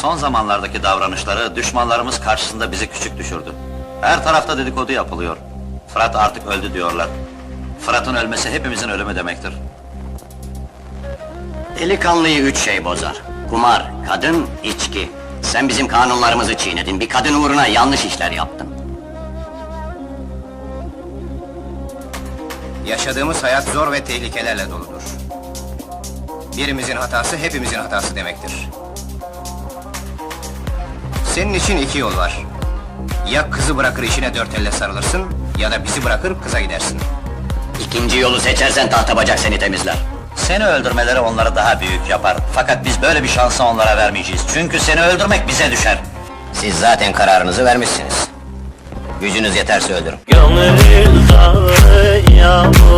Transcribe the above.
Son zamanlardaki davranışları düşmanlarımız karşısında bizi küçük düşürdü. Her tarafta dedikodu yapılıyor. Fırat artık öldü diyorlar. Fırat'ın ölmesi hepimizin ölümü demektir. Delikanlıyı üç şey bozar. Kumar, kadın, içki. Sen bizim kanunlarımızı çiğnedin. Bir kadın uğruna yanlış işler yaptın. Yaşadığımız hayat zor ve tehlikelerle doludur. Birimizin hatası hepimizin hatası demektir. Senin için iki yol var. Ya kızı bırakır işine dört elle sarılırsın, ya da bizi bırakır kıza gidersin. İkinci yolu seçersen tahta bacak seni temizler. Seni öldürmeleri onları daha büyük yapar. Fakat biz böyle bir şansı onlara vermeyeceğiz. Çünkü seni öldürmek bize düşer. Siz zaten kararınızı vermişsiniz. Gücünüz yeterse öldürün. Gönül dağı yağmur